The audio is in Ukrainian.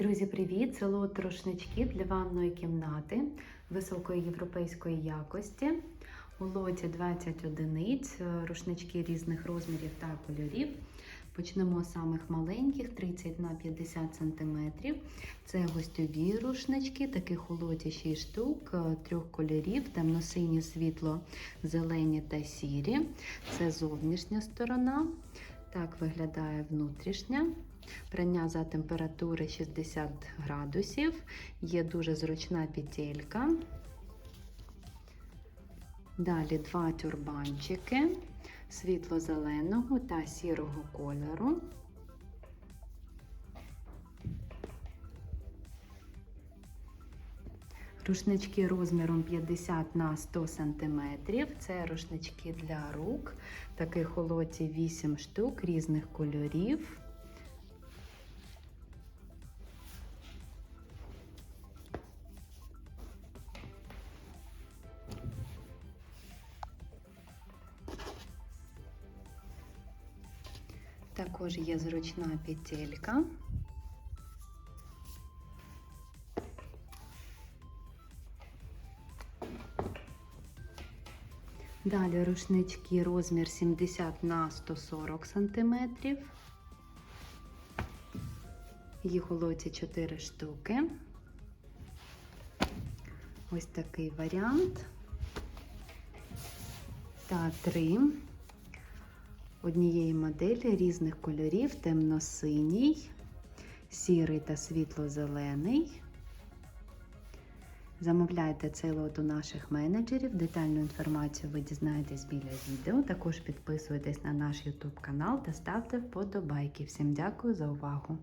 Друзі, привіт! Це лот рушнички для ванної кімнати високої європейської якості. У лоті 20 одиниць, рушнички різних розмірів та кольорів. Почнемо з самих маленьких 30 на 50 см. Це гостьові рушнички, таких у лоті 6 штук, трьох кольорів: темно-сині, світло, зелені та сірі. Це зовнішня сторона. Так виглядає внутрішня. Прання за температури 60 градусів. Є дуже зручна петелька. Далі два тюрбанчики світло-зеленого та сірого кольору. Рушнички розміром 50 на 100 см. Це рушнички для рук. Таких у 8 штук різних кольорів. Також є зручна петелька. Далі рушнички розмір 70 на 140 см. Їх у лоті 4 штуки. Ось такий варіант. Та три однієї моделі різних кольорів: темно-синій, сірий та світло-зелений. Замовляйте цей лот у наших менеджерів. Детальну інформацію ви дізнаєтесь біля відео. Також підписуйтесь на наш YouTube канал та ставте вподобайки. Всім дякую за увагу!